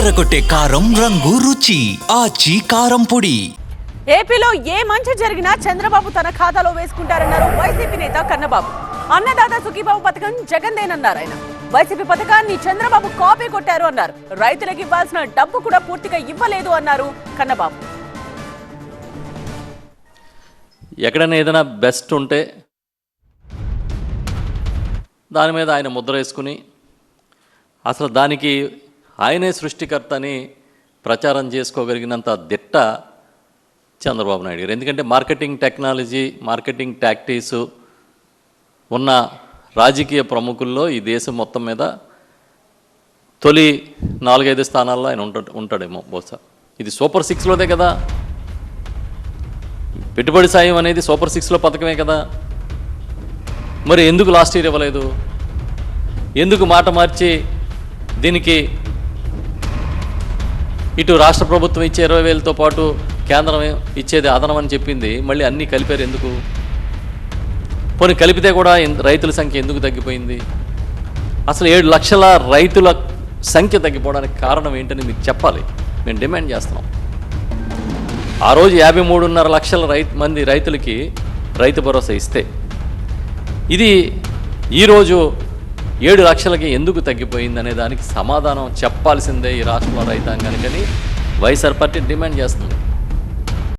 అదరగొట్టే కారం రంగు రుచి ఆచి కారం పొడి. ఏపీలో ఏ మంచి జరిగినా చంద్రబాబు తన ఖాతాలో వేసుకుంటారన్నారు వైసీపీ నేత కన్నబాబు. అన్నదాత సుఖీబాబు పథకం జగన్దేనన్నారు ఆయన వైసీపీ పథకాన్ని చంద్రబాబు కాపీ కొట్టారు అన్నారు. రైతులకు ఇవ్వాల్సిన డబ్బు కూడా పూర్తిగా ఇవ్వలేదు అన్నారు కన్నబాబు. ఎక్కడైనా ఏదైనా బెస్ట్ ఉంటే దాని మీద ఆయన ముద్ర వేసుకుని అసలు దానికి ఆయనే సృష్టికర్త అని ప్రచారం చేసుకోగలిగినంత దిట్ట చంద్రబాబు నాయుడు గారు. ఎందుకంటే మార్కెటింగ్ టెక్నాలజీ మార్కెటింగ్ టాక్టీసు ఉన్న రాజకీయ ప్రముఖుల్లో ఈ దేశం మొత్తం మీద తొలి నాలుగైదు స్థానాల్లో ఆయన ఉంట ఉంటాడేమో బహుశా. ఇది సూపర్ సిక్స్లోదే కదా. పెట్టుబడి సాయం అనేది సూపర్ సిక్స్లో పథకమే కదా. మరి ఎందుకు లాస్ట్ ఇయర్ ఇవ్వలేదు? ఎందుకు మాట మార్చి దీనికి ఇటు రాష్ట్ర ప్రభుత్వం ఇచ్చే ఇరవై వేలతో పాటు కేంద్రం ఇచ్చేది అదనం అని చెప్పింది. మళ్ళీ అన్నీ కలిపారు ఎందుకు? పోనీ కలిపితే కూడా రైతుల సంఖ్య ఎందుకు తగ్గిపోయింది? అసలు ఏడు లక్షల రైతుల సంఖ్య తగ్గిపోవడానికి కారణం ఏంటని మీకు చెప్పాలి. మేము డిమాండ్ చేస్తున్నాం. ఆ రోజు యాభై మూడున్నర లక్షల రైతు మంది రైతులకి రైతు భరోసా ఇస్తే. ఇది ఈరోజు ఏడు లక్షలకి ఎందుకు తగ్గిపోయింది అనే దానికి సమాధానం చెప్పాల్సిందే ఈ రాష్ట్రంలో రైతాంగానికని వైఎస్ఆర్ పార్టీ డిమాండ్ చేస్తుంది.